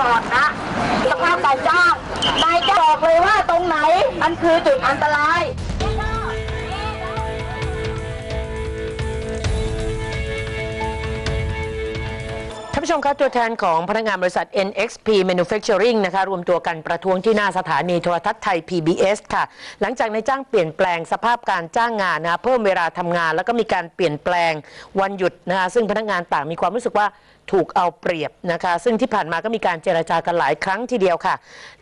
ก่อนนะสภาพการจ้างนายจะบอกเลยว่าตรงไหนมันคือจุดอันตรายท่านผู้ชมครับตัวแทนของพนักงานบริษัท NXP Manufacturing นะคะรวมตัวกันประท้วงที่หน้าสถานีโทรทัศน์ไทย PBS ค่ะ หลังจากในายจ้างเปลี่ยนแปลงสภาพการจ้างงานนะเพิ่มเวลาทำงาน แล้วก็มีการเปลี่ยนแปลงวันหยุดนะคะซึ่งพนักงานต่างมีความรู้สึกว่า ถูกเอาเปรียบนะคะ ซึ่งที่ผ่านมาก็มีการเจรจากันหลายครั้งทีเดียวค่ะ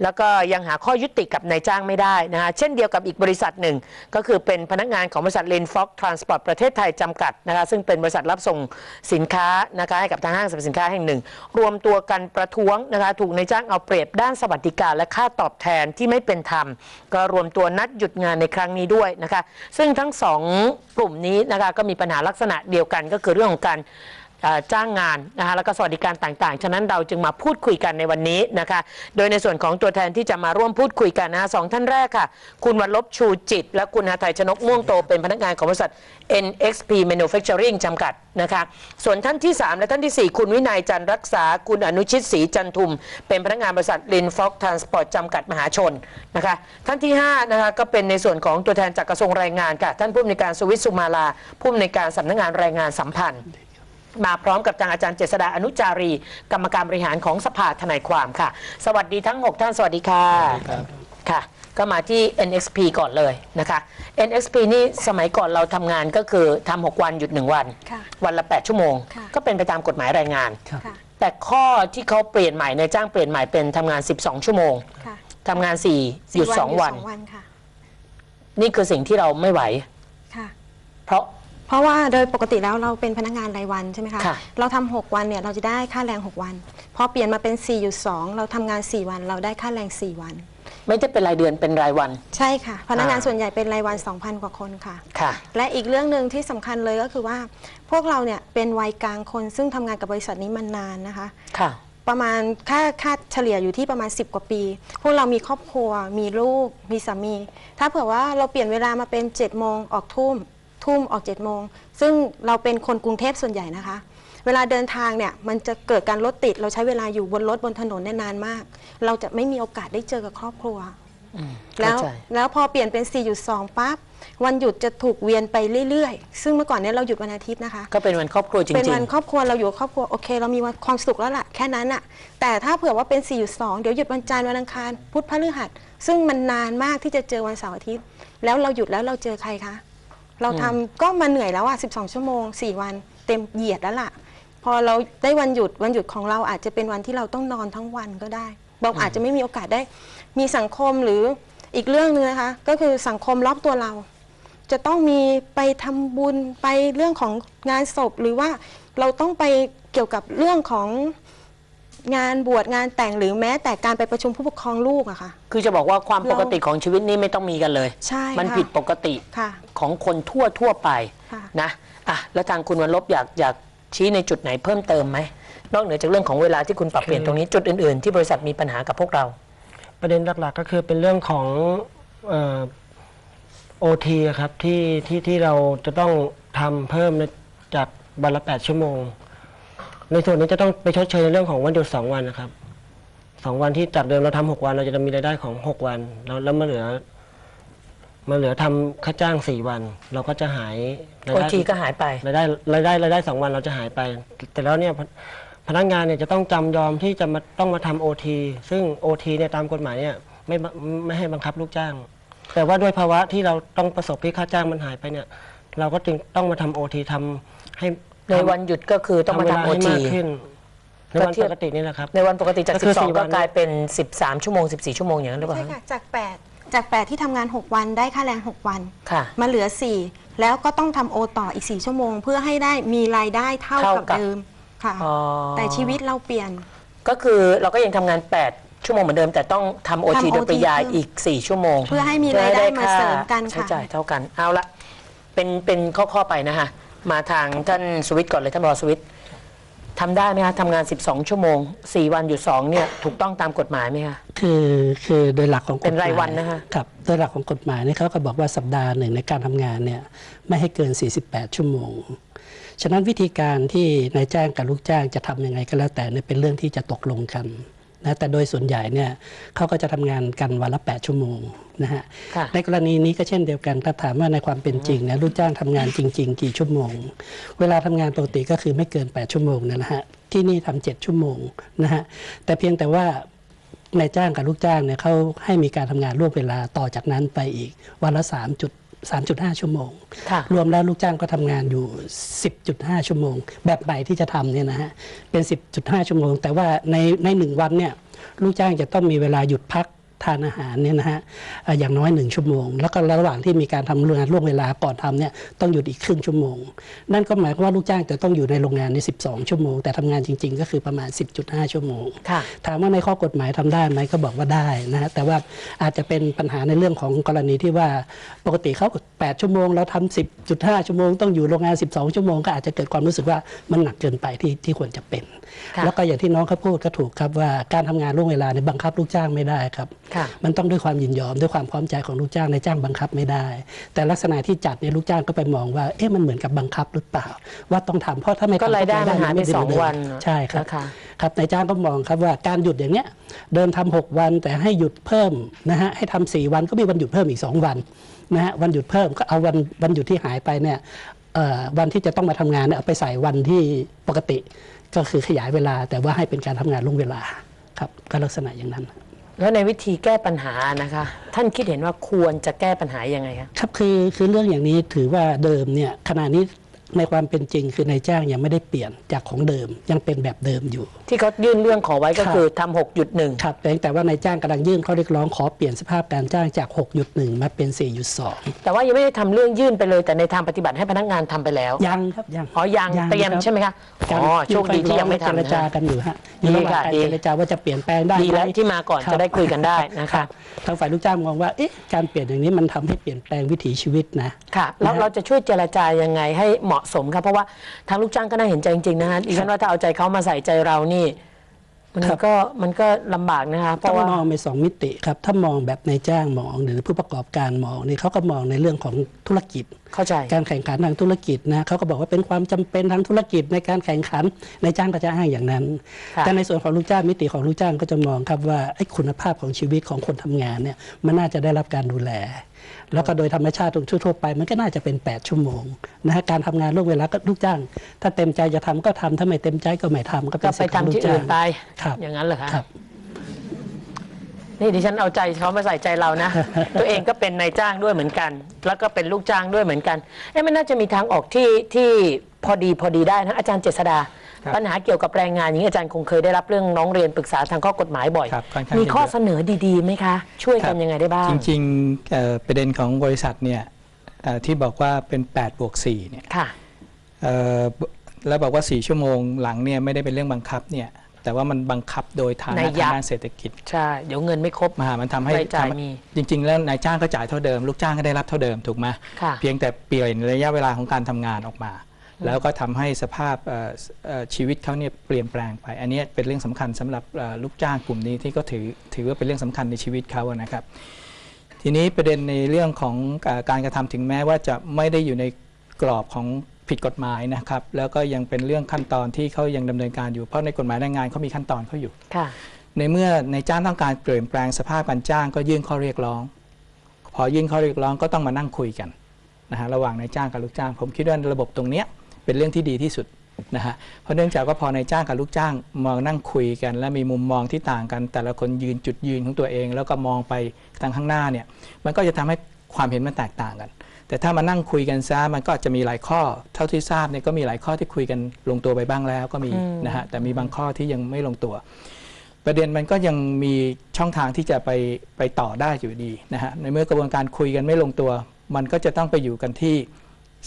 แล้วก็ยังหาข้อยุติกับนายจ้างไม่ได้นะคะเช่นเดียวกับอีกบริษัทหนึ่ง ก็คือเป็นพนักงานของบริษัทเลนฟ็อกทรานสปอร์ตประเทศไทยจำกัดนะคะซึ่งเป็นบริษัทรับส่งสินค้านะคะให้กับทางห้างสรรพสินค้าแห่งหนึ่ง รวมตัวกันประท้วงนะคะถูกนายจ้างเอาเปรียบด้านสวัสดิการและค่าตอบแทนที่ไม่เป็นธรรม ก็รวมตัวนัดหยุดงานในครั้งนี้ด้วยนะคะ ซึ่งทั้งสองกลุ่มนี้นะคะก็มีปัญหาลักษณะเดียวกันก็คือเรื่องของการ จ้างงานนะคะแล้วก็สวัสดิการต่างๆ ฉะนั้นเราจึงมาพูดคุยกันในวันนี้นะคะ โดยในส่วนของตัวแทนที่จะมาร่วมพูดคุยกันนะคะสองท่านแรกค่ะ คุณวันลบชูจิต และคุณหาไทยชนกม่วงโตเป็นพนักงานของบริษัท NXP Manufacturing จำกัดนะคะ ส่วนท่านที่ 3 และท่านทีสี่4 คุณวินัยจันรักษา คุณอนุชิตศรีจันทุม เป็นพนักงานบริษัท l i n f o x Transport จำกัดมหาชนนะคะ ท่านที่5นะคะก็เป็นในส่วนของตัวแทนจากกระทรวงแรงงานค่ะ ท่านผู้อำนวยการสวิทย์สุมาลาผู้อำนวยการสำนักงานแรงงานสัมพันธ์ มาพร้อมกับทางอาจารย์เจษดาอนุจารี กรรมการบริหารของสภาทนายความค่ะ สวัสดีทั้ง 6 ท่านสวัสดีค่ะค่ะ ก็มาที่ NXP ก่อนเลยนะคะ NXP นี่สมัยก่อนเราทำงานก็คือทำ6วันหยุด 1 วัน ค่ะวันละ 8 ชั่วโมง ค่ะ ก็เป็นไปตามกฎหมายแรงงานค่ะ แต่ข้อที่เขาเปลี่ยนใหม่ในจ้างเปลี่ยนใหม่เป็นทำงาน 12 ชั่วโมงค่ะทำงาน 4 หยุด 2 วันสองวันค่ะ นี่คือสิ่งที่เราไม่ไหว ค่ะ เพราะ เพราะว่าโดยปกติแล้วเราเป็นพนักงานรายวันใช่ไหมคะค่ะ เราทำหกวันเนี่ยเราจะได้ค่าแรง6วันพอเปลี่ยนมาเป็น4อยู่2เราทำงาน4วันเราได้ค่าแรง4วัน ไม่ได้เป็นรายเดือนเป็นรายวัน ใช่ค่ะ พนักงานอ่า ส่วนใหญ่เป็นรายวัน 2,000 กว่าคนค่ะ ค่ะ และอีกเรื่องหนึ่งที่สำคัญเลยก็คือว่า พวกเราเนี่ยเป็นวัยกลางคนซึ่งทำงานกับบริษัทนี้มานานนะคะ ค่ะ ประมาณค่าค่าเฉลี่ยอยู่ที่ประมาณ 10 กว่าปี พวกเรามีครอบครัว มีลูก มีสามี ถ้าเผื่อว่าเราเปลี่ยนเวลามาเป็น7จ็ดโมงออกทุ่ม ทุ่มออก7จ็ดโมง ซึ่งเราเป็นคนกรุงเทพส่วนใหญ่นะคะ เวลาเดินทางเนี่ยมันจะเกิดการรถติด เราใช้เวลาอยู่บนรถบนถนนเนี่ยนานมาก เราจะไม่มีโอกาสได้เจอกับครอบครัว อืมแล้วเข้าใจแล้วพอเปลี่ยนเป็น 4.2ปั๊บวันหยุดจะถูกเวียนไปเรื่อยๆ ซึ่งเมื่อก่อนเนี้เราหยุดวันอาทิตย์นะคะ ก็เป็นวันครอบครัวจริงๆเป็นวันครอบครัวเราอยู่กับครอบครัวโอเค เรามีวันความสุขแล้วล่ะแค่นั้นอะแต่ถ้าเผื่อว่าเป็น 4.2 เดี๋ยวหยุดวันจันทร์วันอังคารพุธพฤหัส ซึ่งมันนานมากที่จะเจอวันเสาร์อาทิตย์ แล้วเราหยุดแล้วเราเจอใครคะ เราทำก็มาเหนื่อยแล้วอะ12 ชั่วโมง 4 วันเต็มเหยียดแล้วล่ะ พอเราได้วันหยุดวันหยุดของเราอาจจะเป็นวันที่เราต้องนอนทั้งวันก็ได้เราอาจจะไม่มีโอกาสได้ มีสังคมหรืออีกเรื่องหนึงนะคะก็คือสังคมรอบตัวเรา จะต้องมีไปทำบุญไปเรื่องของงานศพหรือว่าเราต้องไปเกี่ยวกับเรื่องของ งานบวชงานแต่งหรือแม้แต่การไปประชุมผู้ปกครองลูกอะค่ะ คือจะบอกว่าความปกติของชีวิตนี้ไม่ต้องมีกันเลย ใช่มันค่ะผิดปกติค่ะของคนทั่วทั่วไปค่ะ นะอะแล้วทางคุณวันลบอยากอยากชี้ในจุดไหนเพิ่มเติมไหมนอกเหนือจากเรื่องของเวลาที่คุณปรับเปลี่ยนตรงนี้จุดอื่นๆ ที่บริษัทมีปัญหากับพวกเรา ประเด็นหลักๆก็คือเป็นเรื่องของโอทีครับที่ที่ที่เราจะต้องทำเพิ่มในจากวันละแปดชั่วโมง ในส่วนนี้จะต้องไปชดเชยในเรื่องของวันหยุดสองวันนะครับสองวันที่จากเดิมเราทำหกวันเราจะมีรายได้ของหกวันแล้วแล้วมาเหลือมาเหลือทำค่าจ้างสี่วัน เราก็จะหายรายโอได้ ทีก็หายไป รายได้รายได้รายได้สองวันเราจะหายไป แต่แล้วเนี่ยพพนักงานเนี่ยจะต้องจำยอมที่จะมาต้องมาทำโอทีซึ่งโอทีเนี่ยตามกฎหมายเนี่ยไม่บังไม่ให้บังคับลูกจ้าง แต่ว่าด้วยภาวะที่เราต้องประสบที่ค่าจ้างมันหายไปเนี่ย เราก็จึงต้องมาทำโอทีทำให้ ในวันหยุดก็คือต้องมาเวลทำโอให้ทีมากขึ้นในวันก็เทียบปกตินี่แหละครับ ในวันปกติจาก ก็คือสี่12ก็วันกลายเป็น 13 ชั่วโมง 14 ชั่วโมงอย่างนั้นหรือเปล่าใช่ค่ะ จาก 8 จาก 8 ที่ทำงาน 6 วันได้ค่าแรง 6 วัน ค่ะ มาเหลือ 4 แล้วก็ต้องทำโอต่ออีก 4 ชั่วโมง เพื่อให้ได้มีรายได้เท่าเท่ากับกับเดิมค่ะ อ๋อแต่ชีวิตเราเปลี่ยน ก็คือเราก็ยังทำงาน 8 ชั่วโมงเหมือนเดิม แต่ต้องทำโอทีทำโดยปริยาย OT อีก 4 ชั่วโมงเพื่อให้มีรายได้มาเสริมกันใช้ค่ะจ่ายเท่ากันเอาละเป็นเป็นข้อข้อๆไปนะฮะ มาทางท่านสวิตก่อนเลยท่านบอสวิตทำได้ไหมคะทำงาน 12 ชั่วโมง 4 วันหยุด2เนี่ยถูกต้องตามกฎหมายไหมคะ คือคือโดยหลักของกฎหมายเป็นรายวันนะคะครับโดยหลักของกฎหมายเนี่ยเขาก็บอกว่าสัปดาห์หนึ่งในการทำงานเนี่ยไม่ให้เกิน 48 ชั่วโมง ฉะนั้นวิธีการที่นายจ้างกับลูกจ้างจะทำยังไงก็แล้วแต่เนี่ยเป็นเรื่องที่จะตกลงกัน นะแต่โดยส่วนใหญ่เนี่ยเขาก็จะทำงานกันวันละ 8 ชั่วโมงนะฮะค่ะ ในกรณีนี้ก็เช่นเดียวกันถ้าถามว่าในความเป็นจริงเนี่ยลูกจ้างทำงานจริง ๆ กี่ชั่วโมง เวลาทำงานปกติก็คือไม่เกิน 8 ชั่วโมงนะฮะที่นี่ทำ7ชั่วโมงนะฮะแต่เพียงแต่ว่านายจ้างกับลูกจ้างเนี่ยเขาให้มีการทำงานร่วมเวลาต่อจากนั้นไปอีกวันละ3จุด 3.5 ชั่วโมงค่ะรวมแล้วลูกจ้างก็ทำงานอยู่ 10.5 ชั่วโมง แบบใหม่ที่จะทำเนี่ยนะฮะเป็น 10.5 ชั่วโมง แต่ว่าในในหนึ่งวันเนี่ยลูกจ้างจะต้องมีเวลาหยุดพักทานอาหารเนี่ยนะฮะเอ่ออย่างน้อยหนึ่งชั่วโมง แล้วก็ระหว่างที่มีการทำงานร่วมเวลาก่อนทำเนี่ยต้องหยุดอีกครึ่งชั่วโมง นั่นก็หมายความว่าลูกจ้างจะต้องอยู่ในโรงงานใน 12 ชั่วโมง แต่ทำงานจริง ๆ ก็คือประมาณ 10.5 ชั่วโมงค่ะถามว่าในข้อกฎหมายทำได้ไหมก็บอกว่าได้นะฮะแต่ว่าอาจจะเป็นปัญหาในเรื่องของกรณีที่ว่าปกติเขา 8 ชั่วโมงแล้วทำ10.5 ชั่วโมง ต้องอยู่โรงงาน 12 ชั่วโมงก็อาจจะเกิดความรู้สึกว่ามันหนักเกินไปที่ที่ควรจะเป็นค่ะแล้วก็อย่างที่น้องเขาพูดก็ถูกครับว่าการทำงานล่วงเวลาในยบังคับลูกจ้างไม่ได้ครับค่ะมันต้องด้วยความยินยอมด้วยความพร้อมใจของลูกจ้างในายจ้างบังคับไม่ได้ แต่ลักษณะที่จัดเนี่ยลูกจ้างก็ไปมองว่าเอ๊ะมันเหมือนกับบังคับหรือเปล่า ว่าต้องทำเพราะถ้าไม่ทำก็รายได้มันหายไปม่สองเดิวันใช่ครับนะคะครับนายจ้างก็มองครับว่าการหยุดอย่างเนี้ยเดิมทำหกวันแต่ให้หยุดเพิ่มนะฮะให้ทำสี่วันก็มีวันหยุดเพิ่มอีกสองวันนะฮะวันหยุดเพิ่มก็เอาวันวันหยุดที่หายไปเนี่ยเอ่อวันที่จะต้องมาทำงานเนี่ยเอาไปใส่วันที่ปกติ ก็คือขยายเวลาแต่ว่าให้เป็นการทำงานล่วงเวลาครับก็ลักษณะอย่างนั้น แล้วในวิธีแก้ปัญหานะคะ ท่านคิดเห็นว่าควรจะแก้ปัญหายังไงคะ ครับคือคือเรื่องอย่างนี้ถือว่าเดิมเนี่ยขณะนี้ ในความเป็นจริงคือนายจ้างยังไม่ได้เปลี่ยนจากของเดิมยังเป็นแบบเดิมอยู่ ที่เขายื่นเรื่องขอไว้ก็ครับคือทำหกจุดหนึ่งครับแต่แต่ว่านายจ้างกำลังยื่นข้อเรียกร้องขอเปลี่ยนสภาพการจ้างจาก6.1มาเป็น4.2แต่ว่ายังไม่ได้ทำเรื่องยื่นไปเลย แต่ในทางปฏิบัติให้พนักงานทำไปแล้วยังครับยัง อ๋อยังเตรียมครับ ใช่ไหมคะอ๋อโชคดีที่ยังไม่เจรทำจานะกันอยู่ฮะอยู่ระหว่างการดีค่ะดี เจรจาว่าจะเปลี่ยนแปลงได้ดีแล้วไหที่มาก่อนรับ จะได้คุยกันได้นะคะ ทางฝ่ายลูกจ้างมองว่าเอ๊ะการเปลี่ยนอย่างนี้มันทำให้เปลี่ยนแปลงวิถีชีวิตนะ ค่ะแล้วนะฮะ เราจะช่วยเจรจายังไงให้เหมาะสมครับเพราะว่าทางลูกจ้างก็น่าเห็นใจจริงๆนะฮะดิฉันว่าถ้าเอาใจเขามาใส่ใจเรานี่ มันก็มันก็ลำบากนะคะเพต้อราะงว่ามองไปสองมิติครับ ถ้ามองแบบนายจ้างมองหรือผู้ประกอบการมองนี่เขาก็มองในเรื่องของธุรกิจ เข้าใจ การแข่งขันทางธุรกิจนะเขาก็บอกว่าเป็นความจำเป็นทางธุรกิจในการแข่งขันนายจ้างก็จะอ้างอย่างนั้น ค่ะ แต่ในส่วนของลูกจ้างมิติของลูกจ้างก็จะมองครับว่าไอ้คุณภาพของชีวิตของคนทำงานเนี่ยมันน่าจะได้รับการดูแล แล้วก็โดยธรรมชาติทั่วๆไป มันก็น่าจะเป็น 8 ชั่วโมงนะฮะการทำงานล่วงเวลาก็ลูกจ้าง ถ้าเต็มใจจะทำก็ทำถ้าไม่เต็มใจก็ไม่ทำก็เป็ก็นไปสิทธิ์ของทำลูที่กจ้าอื่งนไปครับอย่างนั้นเหรอคะครับนี่ดิฉันเอาใจเขามาใส่ใจเรานะ ตัวเองก็เป็นนายจ้างด้วยเหมือนกัน แล้วก็เป็นลูกจ้างด้วยเหมือนกันเอ๊ะมันน่าจะมีทางออกที่ที่พอดีพอดีได้นะอาจารย์เจษดาครับ ปัญหาเกี่ยวกับแรงงานอย่างนี้อาจารย์คงเคยได้รับเรื่องน้องเรียนปรึกษาทางข้อกฎหมายบ่อย ครับค่อนข้างมีจะข้อเยอะเสนอดีๆไหมคะ ช่วยกันยังไงได้บ้าง จริงๆเอ่อประเด็นของบริษัทเนี่ยเอ่อที่บอกว่าเป็น8บวก4เนี่ยค่ะ เอ่อแล้วบอกว่า 4 ชั่วโมงหลังเนี่ยไม่ได้เป็นเรื่องบังคับเนี่ยแต่ว่ามันบังคับโดยฐานันะยยะ ทางด้านเศรษฐกิจ ใช่ เดี๋ยวเงินไม่ครบ มหามันทำให้รายจ่ายทำมีจริง ๆ แล้วนายจ้างก็จ่ายเท่าเดิม ลูกจ้างก็ได้รับเท่าเดิมถูกไหมค่ะ เพียงแต่เปลี่ยนระยะเวลาของการทำงานออกมา แล้วก็ทำให้สภาพเอ่อเอ่อชีวิตเขาเนี่ยเปลี่ยนแปลงไป อันนี้เป็นเรื่องสำคัญสำหรับเอ่อลูกจ้างกลุ่มนี้ที่ก็ถือถือว่าเป็นเรื่องสำคัญในชีวิตเขาอะนะครับ ทีนี้ประเด็นในเรื่องของเออการกระทำถึงแม้ว่าจะไม่ได้อยู่ในกรอบของผิดกฎหมายนะครับ แล้วก็ยังเป็นเรื่องขั้นตอนที่เขายังดำเนินการอยู่เพราะในกฎหมายแรงงานเขามีขั้นตอนเขาอยู่ค่ะในเมื่อในจ้างต้องการเปลี่ยนแปลงสภาพการจ้างก็ยื่นข้อเรียกร้อง พอยื่นข้อเรียกร้องก็ต้องมานั่งคุยกันนะฮะระหว่างนายจ้างกับลูกจ้าง ผมคิดว่าระบบตรงเนี้ย เป็นเรื่องที่ดีที่สุดนะฮะเพราะเนื่องจากว่าพอนายจ้างกับลูกจ้างมานั่งคุยกัน และมีมุมมองที่ต่างกัน แต่ละคนยืนจุดยืนของตัวเอง แล้วก็มองไปทางข้างหน้าเนี่ยมันก็จะทำให้ความเห็นมันแตกต่างกัน แต่ถ้ามานั่งคุยกันซะมันก็อาจจะมีหลายข้อ เท่าที่ทราบเนี่ยก็มีหลายข้อที่คุยกันลงตัวไปบ้างแล้วก็มีอืมนะฮะแต่มีบางข้อที่ยังไม่ลงตัว ประเด็นมันก็ยังมีช่องทางที่จะไปไปต่อได้อยู่ดีนะฮะในเมื่อกระบวนการคุยกันไม่ลงตัว มันก็จะต้องไปอยู่กันที่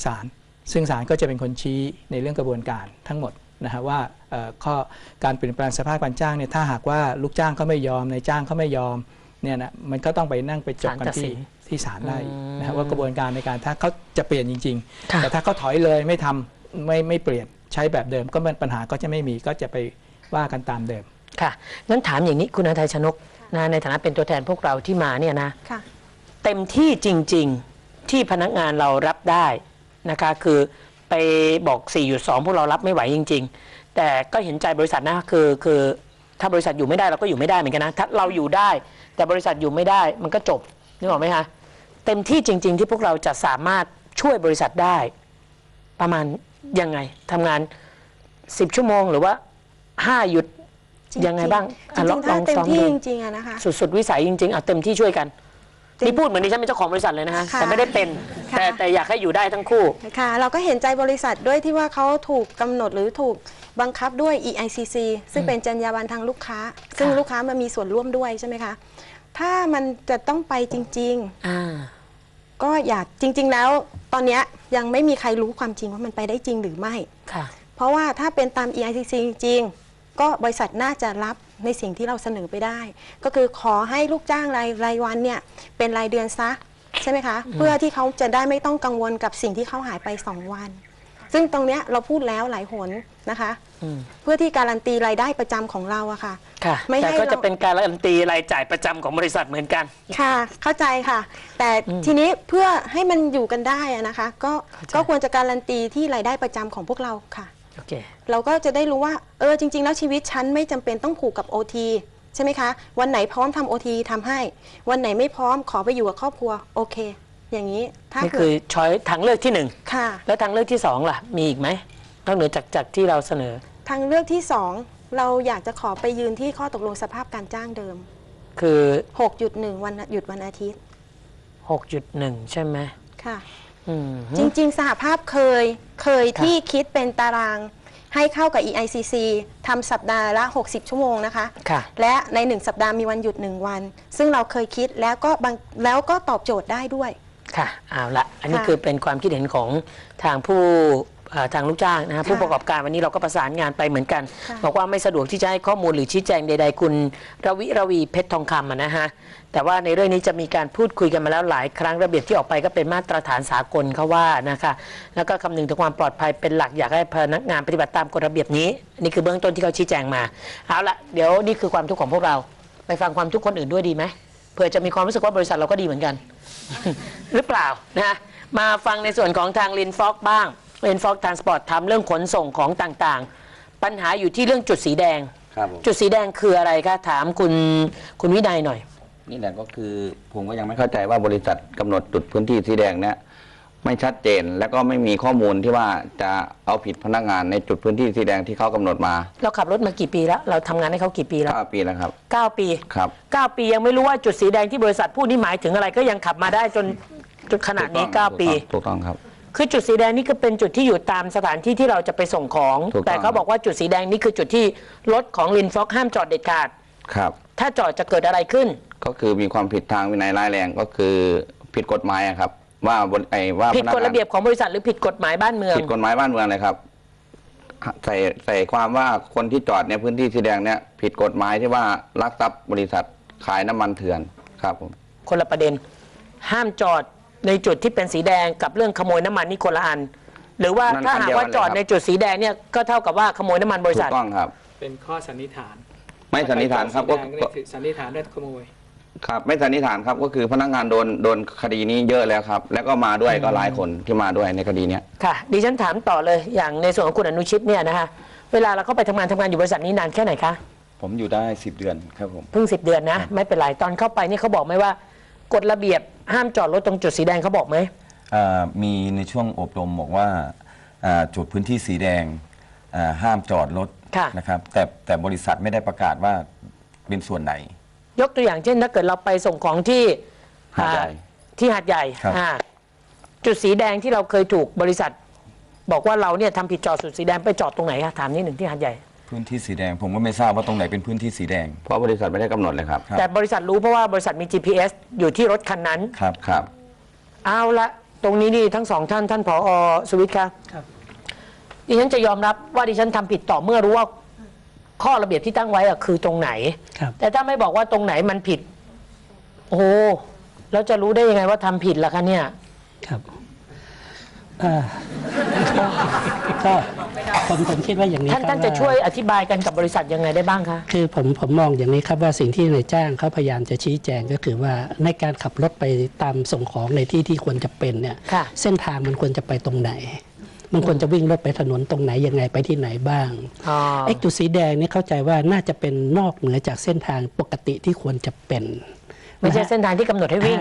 ศาล ซึ่งศาลก็จะเป็นคนชี้ในเรื่องกระบวนการทั้งหมดนะฮะว่าเอ่อข้อการเปลี่ยนแปลงสภาพการจ้างเนี่ยถ้าหากว่าลูกจ้างเขาไม่ยอมนายจ้างเขาไม่ยอมเนี่ยนะมันก็ต้องไปนั่งไปจบกันศาลตัดสิที่นที่ศาลได้อืมนะฮะว่ากระบวนการในการถ้าเขาจะเปลี่ยนจริงค่ะๆแต่ถ้าเขาถอยเลยไม่ทำไม่ไม่เปลี่ยนใช้แบบเดิมก็มันปัญหาก็จะไม่มีก็จะไปว่ากันตามเดิมค่ะงั้นถามอย่างนี้คุณอาทัยชนกนะในฐานะเป็นตัวแทนพวกเราที่มาเนี่ยนะค่ะเต็มที่จริง ๆ ที่พนักงานเรารับได้ นะคะคือไปบอก 4.2 พวกเรารับไม่ไหวจริง ๆ แต่ก็เห็นใจบริษัทนะคือคือถ้าบริษัทอยู่ไม่ได้เราก็อยู่ไม่ได้เหมือนกันนะถ้าเราอยู่ได้ แต่บริษัทอยู่ไม่ได้มันก็จบนึกออกไหมคะเต็มที่จริง ๆ ที่พวกเราจะสามารถช่วยบริษัทได้ ประมาณยังไงทำงานสิบชั่วโมงหรือว่าห้าหยุดจริงๆยังไงบ้างจอะลริองงๆถ้าลองเต็มซ้อมที่ดูจริงๆอะนะคะ สุดๆ วิสัยจริง ๆ เอาเต็มที่ช่วยกันจริง นี่พูดเหมือนดิฉันเป็นเจ้าของบริษัทเลยนะฮะ ค่ะแต่ไม่ได้เป็น ค่ะ แต่แต่อยากให้อยู่ได้ทั้งคู่ ค่ะเราก็เห็นใจบริษัทด้วยที่ว่าเขาถูกกำหนดหรือถูกบังคับด้วย EICC ซึ่งเป็นจรรยาบรรณทางลูกค้า ซึ่งลูกค้ามามีส่วนร่วมด้วยใช่ไหมคะ ถ้ามันจะต้องไปจริง อ่า ๆ ก็อยากจริง ๆ แล้ว ตอนเนี้ยยังไม่มีใครรู้ความจริงว่ามันไปได้จริงหรือไม่ ค่ะ เพราะว่าถ้าเป็นตาม EICC จริงๆ ก็บริษัทน่าจะรับในสิ่งที่เราเสนอไปได้ ก็คือขอให้ลูกจ้างรายรายวันเนี่ยเป็นรายเดือนซะใช่ไหมคะ เพื่อที่เขาจะได้ไม่ต้องกังวลกับสิ่งที่เขาหายไป 2 วัน ซึ่งตรงเนี้ยเราพูดแล้วหลายหนนะคะอืมเพื่อที่การันตีรายได้ประจำของเราอะค่ะ ค่ะไม่แต่ให้ก็จะเราเป็นการการันตีรายจ่ายประจำของบริษัทเหมือนกัน ค่ะเข้าใจค่ะ แต่ทีนี้เพื่อให้มันอยู่กันได้อะนะคะ ก็เข้าใจ ก็ควรจะการันตีที่รายได้ประจำของพวกเราค่ะ โอเค เราก็จะได้รู้ว่าเออจริง ๆ แล้วชีวิตฉันไม่จำเป็นต้องผูกกับ OT ใช่ไหมคะ วันไหนพร้อมทำ OT ทำให้ วันไหนไม่พร้อมขอไปอยู่กับครอบครัวโอเค อย่างนี้ถ้านี่เกิคือดช้อยทางเลือกที่หนึ่งค่ะ แล้วทางเลือกที่สองล่ะ มีอีกไหมนอกเหนือจากจากที่เราเสนอ ทางเลือกที่สองเราอยากจะขอไปยืนที่ข้อตกลงสภาพการจ้างเดิม คือ 6.1 วันหยุดวันอาทิตย์6.1 ใช่ไหมค่ะ อืมจริง ๆ สหภาพเคยเคยที่คิดเป็นตารางให้เข้ากับ EICC ทำสัปดาห์ละ 60 ชั่วโมงนะคะ ค่ะ และใน 1 สัปดาห์มีวันหยุด 1 วัน ซึ่งเราเคยคิดแล้วก็บางแล้วก็ตอบโจทย์ได้ด้วย ค่ะ เอาละ อันนี้ค่ะ คือเป็นความคิดเห็นของทางผู้ เอ่อทางลูกจ้างนะฮะค่ะผู้ประกอบการวันนี้เราก็ประสานงานไปเหมือนกัน ค่ะ บอกว่าไม่สะดวกที่จะให้ข้อมูลหรือชี้แจงใด ๆ คุณระวิระวีเพชรทองคำอะนะฮะแต่ว่าในเรื่องนี้จะมีการพูดคุยกันมาแล้วหลายครั้งระเบียบที่ออกไปก็เป็นมาตรฐานสากลเขาว่านะคะแล้วก็คำนึงถึงความปลอดภัยเป็นหลักอยากให้พนักงานปฏิบัติตามกฎระเบียบนี้อันนี่คือเบื้องต้นที่เขาชี้แจงมาเอาละเดี๋ยวนี่คือความทุกข์ของพวกเรา ไปฟังความทุกข์คนอื่นด้วยดีไหมเผื่อจะมีความรู้สึกว่าบริษัทเราก็ดีเหมือนกัน หรือเปล่านะมาฟังในส่วนของทางลินฟอกบ้าง ลินฟอกทางสปอร์ตทำเรื่องขนส่งของต่างๆ ปัญหาอยู่ที่เรื่องจุดสีแดง ครับผมจุดสีแดงคืออะไรคะถามคุณคุณวินัยหน่อย นี่แหละก็คือผมก็ยังไม่เข้าใจว่าบริษัทกำหนดจุดพื้นที่สีแดงเนี่ยไม่ชัดเจนและก็ไม่มีข้อมูลที่ว่าจะเอาผิดพนักงานในจุดพื้นที่สีแดงที่เขากำหนดมาเราขับรถมากี่ปีแล้ว เราทำงานให้เขากี่ปีแล้ว เก้าปีแล้วครับเก้าปี ครับเก้าปียังไม่รู้ว่าจุดสีแดงที่บริษัทพูดนี่หมายถึงอะไรก็ยังขับมาได้จนจนขนาดนี้ถูต้องเก้าปี ถูกต้องครับ คือจุดสีแดงนี่คือเป็นจุดที่อยู่ตามสถานที่ที่เราจะไปส่งของ ถูกต้อง แต่เขาบอกว่าจุดสีแดงนี่คือจุดที่รถของลินฟอกห้ามจอดเด็ดขาด ครับ ถ้าจอดจะเกิดอะไรขึ้น ก็คือมีความผิดทางวินัยร้ายแรงก็คือผิดกฎหมายอะครับ ว่าบริไอ้ว่าผิดพนักฎงานระเบียบของบริษัทหรือผิดกฎหมายบ้านเมือง ผิดกฎหมายบ้านเมืองเลยครับ ใส่ใส่ความว่าคนที่จอดในพื้นที่สีแดงเนี่ยผิดกฎหมายที่ว่าลักทรัพย์บริษัทขายน้ำมันเถื่อนครับผม คนละประเด็น ห้ามจอด ในจุดที่เป็นสีแดงกับเรื่องขโมยน้ำมันนี่คนละอัน หรือว่านั่นถ้าอันหากเดียวว่ากันเลยจอดครับ ในจุดสีแดงเนี่ยก็เท่ากับว่าขโมยน้ำมันบริถูษัท กต้องครับ เป็นข้อสันนิษฐานไม่สันนิษฐานครับก็ถ้ไปจอดสีแดงนี่ถือสันนิษฐานได้ขโมย ครับ ไม่สันนิษฐานครับก็คือพนักงานโดนโดนคดีนี้เยอะแล้วครับ แล้วก็มาด้วยก็หลายคนที่มาด้วยในคดีเนี้ย ค่ะดิฉันถามต่อเลยอย่างในส่วนของคุณอนุชิตเนี่ยนะคะเวลาเราเข้าไปทำงานทำงานอยู่บริษัทนี้นานแค่ไหนคะผมอยู่ได้ 10 เดือนครับผม เพิ่งสิบเดือนนะ ไม่เป็นไรตอนเข้าไปนี่เขาบอกไหมว่า กฎระเบียบห้ามจอดรถตรงจุดสีแดงเขาบอกไหม อ่ามีในช่วงอบรมบอกว่าอ่าจุดพื้นที่สีแดงอ่าห้ามจอดรถค่ะ นะครับ แต่แต่บริษัทไม่ได้ประกาศว่าเป็นส่วนไหน ยกตัวอย่างเช่นถ้าเกิดเราไปส่งของที่หาดใหญ่อ่าที่หาดใหญ่ครับ อ่าจุดสีแดงที่เราเคยถูกบริษัท บอกว่าเราเนี่ยทำผิดจอดจุดสีแดงไปจอดตรงไหนคะถามนิดหนึ่งที่หาดใหญ่ พื้นที่สีแดง ผมก็ไม่ทราบว่าตรงไหนเป็นพื้นที่สีแดง เพราะบริษัทไม่ได้กำหนดเลยครับ ครับ แต่บริษัทรู้เพราะว่าบริษัทมี GPS อยู่ที่รถคันนั้น ครับ ครับ เอาละตรงนี้นี่ทั้งสองท่านท่านผอสุวิทย์คะครับ ดิฉันจะยอมรับว่าดิฉันทำผิดต่อเมื่อรู้ว่าข้อระเบียบที่ตั้งไว้อะคือตรงไหน ครับ แต่ถ้าไม่บอกว่าตรงไหนมันผิด โอ้โหแล้วจะรู้ได้ยังไงว่าทำผิดล่ะคะเนี่ย ครับเอ่อก็ก็ผมผมคิดว่าอย่างนี้ท่านครับท่านจะว่าช่วยอธิบายกันกับบริษัทยังไงได้บ้างคะ คือผมผมมองอย่างนี้ครับว่าสิ่งที่นายจ้างเขาพยายามจะชี้แจงก็คือว่าในการขับรถไปตามส่งของในที่ที่ควรจะเป็นเนี่ยค่ะ เส้นทางมันควรจะไปตรงไหน มันควรจะวิ่งรถไปถนนตรงไหนยังไงไปที่ไหนบ้าง อ๋อ ไอ้จุดสีแดงเนี่ยเข้าใจว่าน่าจะเป็นนอกเหนือจากเส้นทางปกติที่ควรจะเป็น ไม่ใช่เส้นทางที่กำหนดให้วิ่ง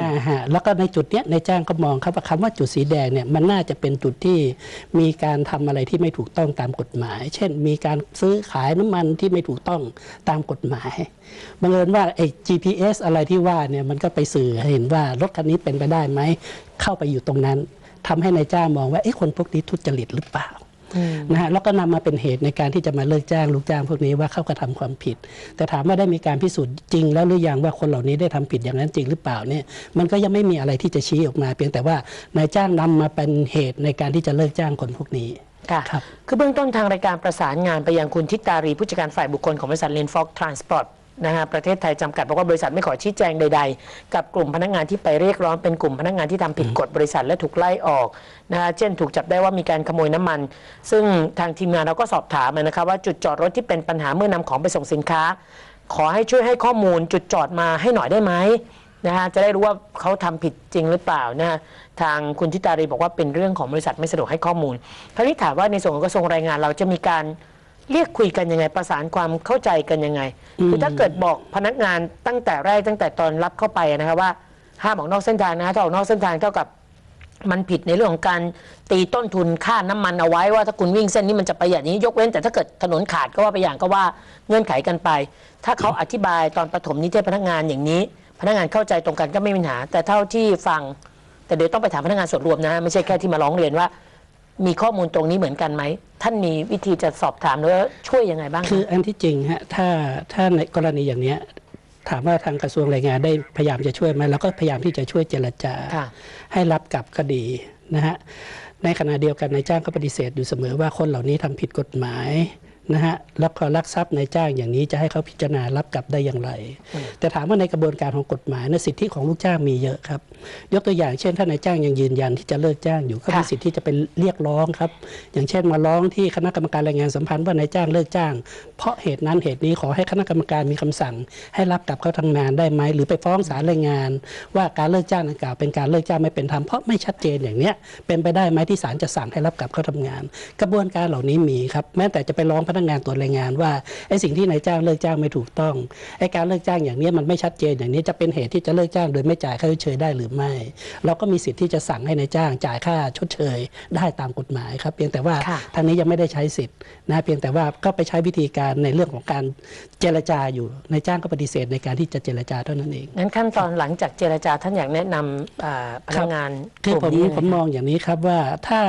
แล้วก็ในจุดเนี้ยในายจ้างก็มองครับว่าคำว่าจุดสีแดงเนี่ยมันน่าจะเป็นจุดที่มีการทำอะไรที่ไม่ถูกต้องตามกฎหมาย เช่น มีการซื้อขายน้ำมันที่ไม่ถูกต้องตามกฎหมายบังเอิญว่าไอ้ GPS อะไรที่ว่าเนี่ยมันก็ไปสื่อเห็นว่ารถคันนี้เป็นไปได้ไหมเข้าไปอยู่ตรงนั้นทำให้ในายจ้างมองว่าเอ๊ะคนพวกนี้ทุจริตหรือเปล่า นะฮะแล้วก็นำมาเป็นเหตุในการที่จะมาเลิกจ้างลูกจ้างพวกนี้ว่าเข้ากระทำความผิด แต่ถามว่าได้มีการพิสูจน์จริง แล้วหรือยังว่าคนเหล่านี้ได้ทำผิดอย่างนั้นจริงหรือเปล่าเนี่ยมันก็ยังไม่มีอะไรที่จะชี้ออกมา เพียงแต่ว่านายจ้างนำมาเป็นเหตุในการที่จะเลิกจ้างคนพวกนี้ค่ะครับคือเบื้องต้นทางรายการประสานงานไปยังคุณทิตารีผู้จัดการฝ่ายบุคคลของบริษัทเลนฟอกทรานสปอร์ต นะฮะประเทศไทยจำกัดบอกว่าบริษัทไม่ขอชี้แจงใด ๆ กับกลุ่มพนักงานที่ไปเรียกร้องเป็นกลุ่มพนักงานที่ทำผิดกฎบริษัทและถูกไล่ออกนะฮะเช่นถูกจับได้ว่ามีการขโมยน้ำมัน ซึ่งทางทีมงานเราก็สอบถามนะครับว่าจุดจอดรถที่เป็นปัญหาเมื่อนำของไปส่งสินค้า ขอให้ช่วยให้ข้อมูลจุดจอดมาให้หน่อยได้ไหมนะฮะจะได้รู้ว่าเขาทำผิดจริงหรือเปล่านะฮะทางคุณทิตารีบอกว่าเป็นเรื่องของบริษัทไม่สะดวกให้ข้อมูลคราวนี้ถามว่าในส่วนของกระทรวงแรงงานเราจะมีการ เรียกคุยกันยังไงประสานความเข้าใจกันยังไง คือถ้าเกิดบอกพนักงานตั้งแต่แรกตั้งแต่ตอนรับเข้าไปนะครับว่าห้ามออกนอกเส้นทางนะถ้าออกนอกเส้นทางเท่ากับมันผิดในเรื่องของการตีต้นทุนค่าน้ำมันเอาไว้ว่าถ้าคุณวิ่งเส้นนี้มันจะประหยัดอย่างนี้ยกเว้น แต่ถ้าเกิดถนนขาดก็ว่าไปอย่างก็ว่าเงื่อนไขกันไป ถ้าเขาอธิบายตอนปฐมนิเทศพนักงานอย่างนี้ พนักงานเข้าใจตรงกันก็ไม่มีปัญหา แต่เท่าที่ฟัง แต่เดี๋ยวต้องไปถามพนักงานส่วนรวมนะไม่ใช่แค่ที่มาร้องเรียนว่า มีข้อมูลตรงนี้เหมือนกันไหม ท่านมีวิธีจะสอบถามหรือว่าช่วยยังไงบ้าง คืออันที่จริงฮะถ้าถ้าในกรณีอย่างเนี้ยถามว่าทางกระทรวงแรงงานได้พยายามจะช่วยไหมเราก็พยายามที่จะช่วยเจรจา ค่ะ ให้รับกับคดีนะฮะในขณะเดียวกันนายจ้างก็ปฏิเสธอยู่เสมอว่าคนเหล่านี้ทำผิดกฎหมาย นะฮะแล้วก็ลักทรัพย์นายจ้างอย่างนี้จะให้เขาพิจารณารับกลับได้อย่างไร แต่ถามว่าในกระบวนการของกฎหมายเนยสิทธิของลูกจ้างมีเยอะครับ ยกตัวอย่างเช่นถ้านายจ้างยังยืนยันที่จะเลิกจ้างอยู่ก็มีค่ะสิทธิ์ที่จะไปเรียกร้องครับ อย่างเช่นมาร้องที่คณะกรรมการแรงงานสัมพันธ์ว่านายจ้างเลิกจ้าง เพราะเหตุนั้นเหตุนี้ขอให้คณะกรรมการมีคำสั่ง ให้รับกลับเข้าทำงานได้ไหมหรือไปฟ้องศาลแรงงาน ว่าการเลิกจ้างดังกล่าวเป็นการเลิกจ้างไม่เป็นธรรมเพราะไม่ชัดเจนอย่างเนี้ยเป็นไปได้ไหมที่ศาลจะสั่งให้รับกลับเข้าทำงาน กระบวนการเหล่านี้มีครับแม้แต่จะไปร้องพนักงานตรวจแรงงานว่าไอ้สิ่งที่นายจ้างเลิกจ้างไม่ถูกต้องไอ้การเลิกจ้างอย่างเนี้ยมันไม่ชัดเจนอย่างนี้จะเป็นเหตุที่จะเลิกจ้างโดยไม่จ่ายค่าชดเชยได้หรือไม่ เราก็มีสิทธิ์ที่จะสั่งให้นายจ้างจ่ายค่าชดเชยได้ตามกฎหมายครับ เพียงแต่ว่าค่ะทางนี้ยังไม่ได้ใช้สิทธิ์นะเพียงแต่ว่าก็ไปใช้วิธีการในเรื่องของการเจรจาอยู่นายจ้างก็ปฏิเสธในการที่จะเจรจาเท่านั้นเองงั้นขั้นตอนหลังจากเจรจาท่านอยากแนะนำอ่าพนักงานคือกลุ่ผมนี้ยังไงผมมองอย่างนี้ครับว่าถ้า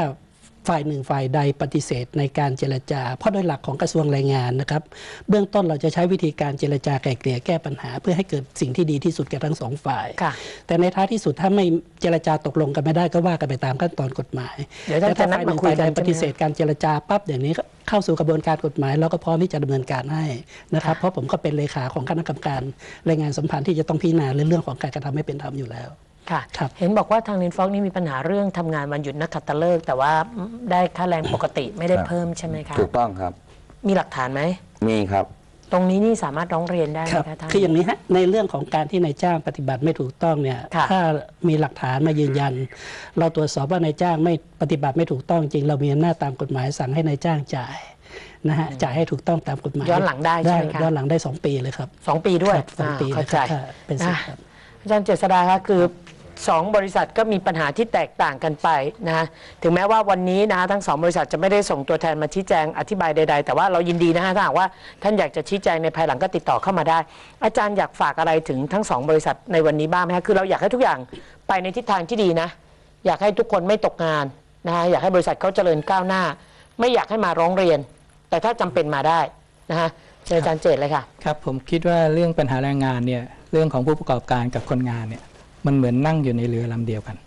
ฝ่ายหนึ่งฝ่ายใดปฏิเสธในการเจรจา เพราะโดยหลักของกระทรวงแรงงานนะครับ เบื้องต้นเราจะใช้วิธีการเจรจาไกล่เกลี่ยแก้ปัญหา เพื่อให้เกิดสิ่งที่ดีที่สุดแก่ทั้งสองฝ่ายค่ะแต่ในท้ายที่สุดถ้าไม่เจรจาตกลงกันไม่ได้ก็ว่ากันไปตามขั้นตอนกฎหมายเดี๋ยวท่านแต่ถ้าจะนัดฝ่ายหนึ่งมาคุยฝ่ายกัใดนใช่ไหมปฏิเสธการเจรจาปั๊บอย่างนี้ก็เข้าสู่กระบวนการกฎหมายเราก็พร้อมที่จะดำเนินการให้นะครับ เพราะผมก็เป็นเลขาของคณะกรรมการแรงงานสัมพันธ์ที่จะต้องพิจารณาเรื่องของการกระทำไม่เป็นธรรมอยู่แล้ว ค่ะครับ เห็นบอกว่าทางลินฟอกนี่มีปัญหาเรื่องทำงานวันหยุดนักขัตฤกษ์แต่ว่าได้ค่าแรงปกติไม่ได้ครับ เพิ่มใช่ไหมคะถูกต้องครับ มีหลักฐานไหม มีครับ ตรงนี้นี่สามารถร้องเรียนได้ไหคมรับคะท่าน คืออย่างนี้ฮะในเรื่องของการที่นายจ้างปฏิบัติไม่ถูกต้องเนี่ยค่ะ ถ้ามีหลักฐานมายืนยัน เราตรวจสอบว่านายจ้างไม่ปฏิบัติไม่ถูกต้องจริง เรามีอำนาจตามกฎหมายสั่งให้นายจ้างจ่ายนะฮะจ่ายให้ถูกต้องตามกฎหมายย้อนหลังได้ใช่ไหมคะ ย้อนหลังได้สองปีเลยครับสองปีด้วยครับสองปีอ่าเข้าใจเลยครับเป็นสิทธิ์ครับ อาจารย์เจษดาคะคือ สองบริษัทก็มีปัญหาที่แตกต่างกันไปนะฮะถึงแม้ว่าวันนี้นะฮะทั้งสองบริษัทจะไม่ได้ส่งตัวแทนมาชี้แจงอธิบายใด ๆ แต่ว่าเรายินดีนะฮะถ้าหากว่าท่านอยากจะชี้แจงในภายหลังก็ติดต่อเข้ามาได้ อาจารย์อยากฝากอะไรถึงทั้งสองบริษัทในวันนี้บ้างไหมคะคือเราอยากให้ทุกอย่างไปในทิศทางที่ดีนะ อยากให้ทุกคนไม่ตกงานนะฮะอยากให้บริษัทเขาเจริญก้าวหน้า ไม่อยากให้มาร้องเรียน แต่ถ้าจำเป็นมาได้นะฮะเชิญอาจารย์เจตเลยค่ะครับผมคิดว่าเรื่องปัญหาแรงงานเนี่ยเรื่องของผู้ประกอบการกับคนงานเนี่ย มันเหมือนนั่งอยู่ในเรือลำเดียวกัน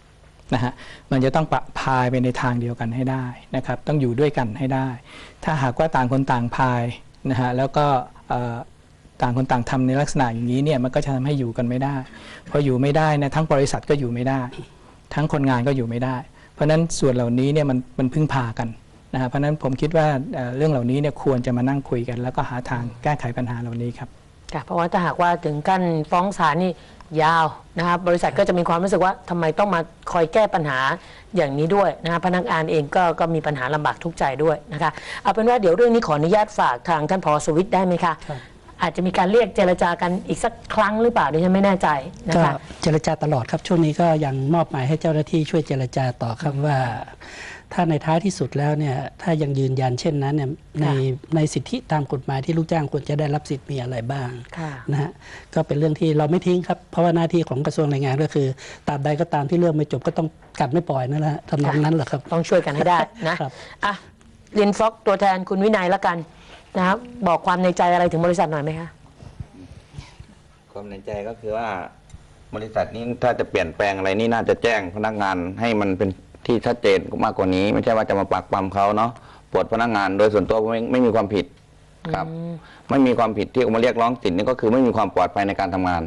นะฮะมันจะต้องปะพายไปในทางเดียวกันให้ได้นะครับ ต้องอยู่ด้วยกันให้ได้ ถ้าหากว่าต่างคนต่างพายนะฮะแล้วก็ต่างคนต่างทำในลักษณะอย่างนี้เนี่ยมันก็จะทำให้อยู่กันไม่ได้พออยู่ไม่ได้นะทั้งบริษัทก็อยู่ไม่ได้ ทั้งคนงานก็อยู่ไม่ได้ เพราะฉะนั้นส่วนเหล่านี้เนี่ยมันมันพึ่งพากันนะฮะเพราะนั้นผมคิดว่าเอ่อเรื่องเหล่านี้เนี่ยควรจะมานั่งคุยกัน แล้วก็หาทางแก้ไขปัญหาเหล่านี้ครับค่ะเพราะว่าถ้าหากว่าถึงขั้นฟ้องศาลนี่ ยาวนะครับบริษัทก็จะมีความรู้สึกว่าทำไมต้องมาคอยแก้ปัญหาอย่างนี้ด้วยนะคะพนักงานเองก็ก็มีปัญหาลำบากทุกข์ใจด้วยนะคะเอาเป็นว่าเดี๋ยวเรื่องนี้ขออนุญาตฝากทางท่านพอสวิทย์ได้ไหมคะ อาจจะมีการเรียกเจรจากันอีกสักครั้งหรือเปล่าดิฉันไม่แน่ใจนะก็คะ เจรจาตลอดครับ ช่วงนี้ก็ยังมอบหมายให้เจ้าหน้าที่ช่วยเจรจาต่อครับว่า ถ้าในท้ายที่สุดแล้วเนี่ยถ้ายังยืนยันเช่นนั้นเนี่ยในในสิทธิตามกฎหมายที่ลูกจ้างควรจะได้รับสิทธิ์มีอะไรบ้าง ค่ะ นะฮะก็เป็นเรื่องที่เราไม่ทิ้งครับ เพราะว่าหน้าที่ของกระทรวงแรงงานก็คือตราบใดก็ตามที่เรื่องไม่จบก็ต้องกัดไม่ปล่อยนั่นแหละทำนองนั้นแหละครับ ต้องช่วยกันให้ได้นะครับ อะลินฟ็อกตัวแทนคุณวินัยละกัน นะครับบอกความในใจอะไรถึงบริษัทหน่อยไหมคะความในใจก็คือว่าบริษัทนี้ถ้าจะเปลี่ยนแปลงอะไรนี่น่าจะแจ้งพนักงานให้มันเป็นที่ชัดเจนมากกว่านี้ ไม่ใช่ว่าจะมาปักปั๊มเขาเนาะปวดพนักงาน โดยส่วนตัวไม่ไม่มีความผิดครับไม่มีความผิดที่ออกมาเรียกร้องสิทธิ์นี่ก็คือไม่มีความปลอดภัยในการทำงาน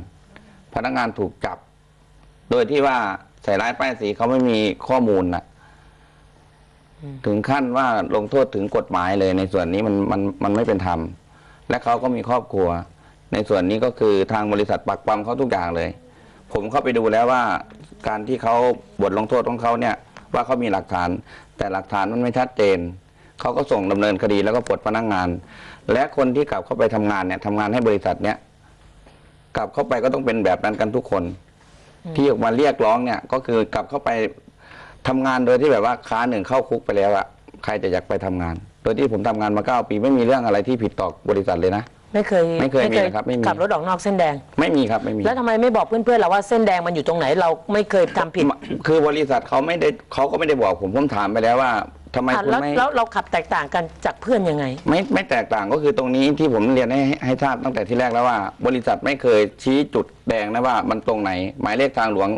พนักงานถูกจับ โดยที่ว่าใส่ร้ายป้ายสีเขาไม่มีข้อมูลนะ ถึงขั้นว่าลงโทษถึงกฎหมายเลยในส่วนนี้มันมันมันไม่เป็นธรรม และเขาก็มีครอบครัว ในส่วนนี้ก็คือทางบริษัทปักปั๊มเขาทุกอย่างเลย ผมเข้าไปดูแล้วว่า การที่เขาบทลงโทษของเขาเนี่ย ว่าเขามีหลักฐาน แต่หลักฐานมันไม่ชัดเจนเขาก็ส่งดำเนินคดีแล้วก็ปลดพนักงาน และคนที่กลับเข้าไปทำงานเนี่ยทำงานให้บริษัทเนี้ยกลับเข้าไปก็ต้องเป็นแบบนั้นกันทุกคน ที่ออกมาเรียกร้องเนี่ย ก็คือกลับเข้าไป ทำงานโดยที่แบบว่าค้าหนึ่งเข้าคุกไปแล้วอะใครจะอยากไปทำงาน โดยที่ผมทำงานมาเก้าปีไม่มีเรื่องอะไรที่ผิดต่อบริษัทเลยนะ ไม่เคยไม่เคยมีนะครับไม่มีขับรถออกนอกเส้นแดง ไม่มีครับไม่มี แล้วทำไมไม่บอกเพื่อนๆเราว่าเส้นแดงมันอยู่ตรงไหนเราไม่เคยทำผิด คือบริษัทเขาไม่ได้เขาก็ไม่ได้บอกผมผมถามไปแล้วว่า ทำไมอะคุณแล้วไม่ แล้วเราขับแตกต่างกันจากเพื่อนยังไง ไม่ไม่แตกต่างก็คือตรงนี้ที่ผมเรียนให้ให้ทราบตั้งแต่ที่แรกแล้วว่า บริษัทไม่เคยชี้จุดแดงนะว่ามันตรงไหน หมายเลขทางหลวง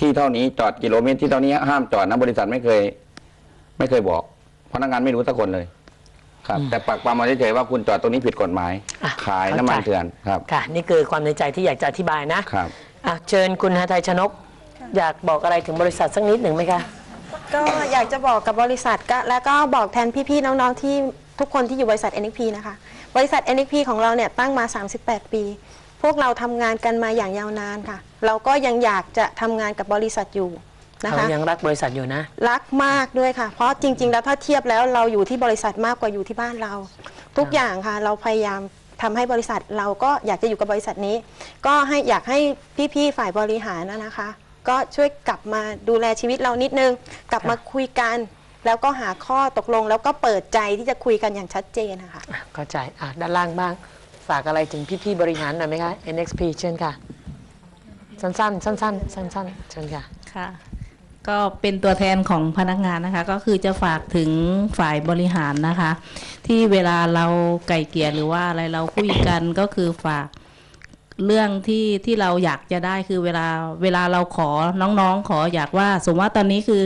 ที่เท่านี้จอดกิโลเมตรที่เท่านี้ห้ามจอดนะบริษัทไม่เคย ไม่เคยบอกพนักงานไม่รู้สักคนเลย ครับ แต่ปักปามมาเฉยๆว่าคุณจอดตรงนี้ผิดกฎหมาย อะขายน้ำมันเข้าใจ เถื่อนครับ ค่ะ นี่คือความในใจที่อยากจะอธิบายนะครับ อะเชิญคุณหาไทยชนก อยากบอกอะไรถึงบริษัทสักนิดหนึ่งไหมคะ ก็อยากจะบอกกับบริษัทก็แล้วก็บอกแทนพี่ๆน้องๆที่ทุกคนที่อยู่บริษัท NXP นะคะ บริษัท NXP ของเราเนี่ยตั้งมา 38 ปี พวกเราทำงานกันมาอย่างยาวนานค่ะ เราก็ยังอยากจะทำงานกับบริษัทอยู่นะเราคะ ยังรักบริษัทอยู่นะ รักมากด้วยค่ะ เพราะจริง ๆ แล้วถ้าเทียบแล้วเราอยู่ที่บริษัทมากกว่าอยู่ที่บ้านเรา ทุกอย่างค่ะ เราพยายามทำให้บริษัทเราก็อยากจะอยู่กับบริษัทนี้ ก็ให้อยากให้พี่ๆฝ่ายบริหารนะนะคะ ก็ช่วยกลับมาดูแลชีวิตเรานิดนึง กลับมาคุยกัน แล้วก็หาข้อตกลง แล้วก็เปิดใจที่จะคุยกันอย่างชัดเจนนะคะ อะเข้าใจอะด้านล่างบ้าง ฝากอะไรถึงพี่ๆบริหารหน่อยไหมคะ NXP เชิญค่ะ สั้นๆ สั้นๆ สั้นๆ เชิญค่ะ ค่ะ ก็เป็นตัวแทนของพนักงานนะคะ ก็คือจะฝากถึงฝ่ายบริหารนะคะ ที่เวลาเราไก่เกลี่ยหรือว่าอะไรเราคุยกันก็คือฝาก เรื่องที่ที่เราอยากจะได้คือเวลาเวลาเราขอน้องๆ ขออยากว่า สมมติว่าตอนนี้คือ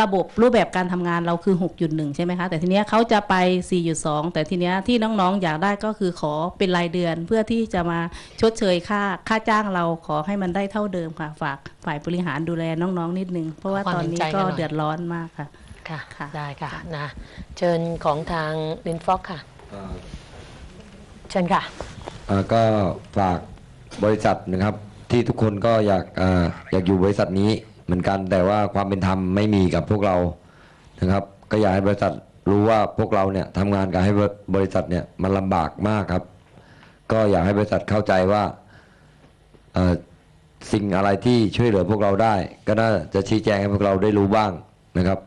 ระบบรูปแบบการทำงานเราคือ 6.1 ใช่ไหมคะ แต่ทีเนี้ยเขาจะไป 4.2 แต่ทีเนี้ยที่น้องๆ อยากได้ก็คือขอเป็นรายเดือน เพื่อที่จะมาชดเชยค่าค่าจ้างเราขอให้มันได้เท่าเดิมค่ะ ฝากฝ่ายบริหารดูแลน้องๆ นิดนึง เพราะว่าความตอนเห็นนี้ใจกันก็หน่อยเดือดร้อนมากค่ะค่ะค่ะ ได้ค่ะนะเชิญของทางลินฟ็อกค่ะเชิญค่ะอ่าก็ฝาก บริษัทนะครับ ที่ทุกคนก็อยากอาอยากอยู่บริษัทนี้เหมือนกัน แต่ว่าความเป็นธรรมไม่มีกับพวกเรานะครับ ก็อยากให้บริษัทรู้ว่าพวกเราเนี่ยทำงานกับให้บริษัทเนี่ยมันลำบากมากครับ ก็อยากให้บริษัทเข้าใจว่าเอ่อสิ่งอะไรที่ช่วยเหลือพวกเราได้ ก็น่าจะชี้แจงให้พวกเราได้รู้บ้างนะครับ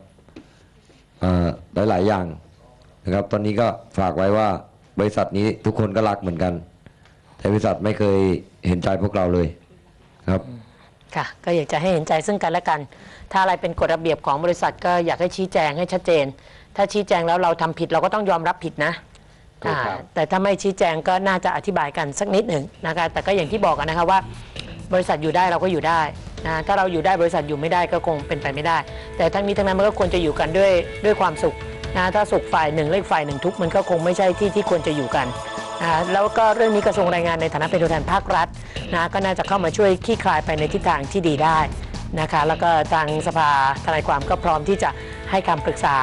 หลายหลายๆอย่างนะครับ ตอนนี้ก็ฝากไว้ว่าบริษัทนี้ทุกคนก็รักเหมือนกัน แต่บริษัทไม่เคย เห็นใจพวกเราเลยครับ ค่ะก็อยากจะให้เห็นใจซึ่งกันและกัน ถ้าอะไรเป็นกฎระเบียบของบริษัทก็อยากให้ชี้แจงให้ชัดเจน ถ้าชี้แจงแล้วเราทำผิดเราก็ต้องยอมรับผิดนะถูกครับ อ่าแต่ถ้าไม่ชี้แจงก็น่าจะอธิบายกันสักนิดหนึ่งนะคะแต่ก็อย่างที่บอกกันนะคะว่า บริษัทอยู่ได้เราก็อยู่ได้นะถ้าเราอยู่ได้บริษัทอยู่ไม่ได้ก็คงเป็นไปไม่ได้ แต่ทั้งนี้ทั้งนั้นมันก็ควรจะอยู่กันด้วยด้วยความสุขนะถ้าสุขฝ่ายหนึ่งและอีกฝ่ายหนึ่งทุกข์มันก็คงไม่ใช่ที่ที่ควรจะอยู่กัน นะแล้วก็เรื่องนี้กระทรวงแรงงานในฐานะเป็นตัวแทนภาครัฐนะก็น่าจะเข้ามาช่วยคลี่คลายไปในทิศทางที่ดีได้นะคะแล้วก็ทางสภาทนายความก็พร้อมที่จะให้คำปรึกษา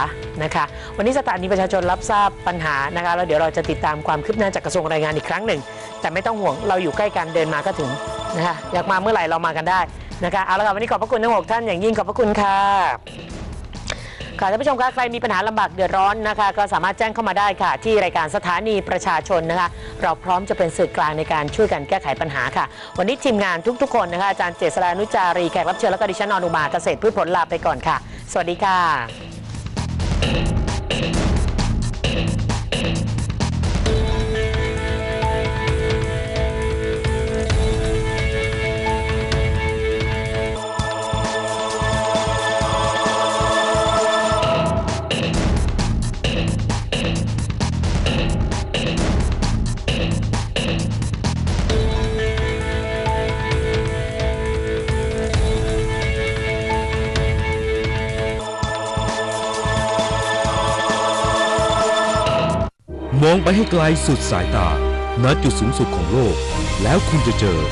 นะคะวันนี้สถานีประชาชนรับทราบปัญหานะคะแล้วเดี๋ยวเราจะติดตามความคืบหน้าจากกระทรวงแรงงานอีกครั้งหนึ่ง แต่ไม่ต้องห่วงเราอยู่ใกล้กันเดินมาก็ถึงนะคะอยากมาเมื่อไหร่เรามากันได้นะคะเอาละค่ะวันนี้ขอบพระคุณทั้งหกท่านอย่างยิ่งขอบพระคุณค่ะ ค่ะท่านผู้ชมคะใครมีปัญหาลำบากเดือดร้อนนะคะ ก็สามารถแจ้งเข้ามาได้ค่ะ ที่รายการสถานีประชาชนนะคะ เราพร้อมจะเป็นสื่อกลางในการช่วยกันแก้ไขปัญหาค่ะ วันนี้ทีมงานทุกๆคนนะคะอาจารย์เจษรานุจารีแขกรับเชิญแล้วก็ดิฉันอนุมาเกษตรพืชผลลาไปก่อนค่ะ สวัสดีค่ะ มองไปให้ไกลสุดสายตาณจุดสูงสุดของโลก แล้วคุณจะเจอ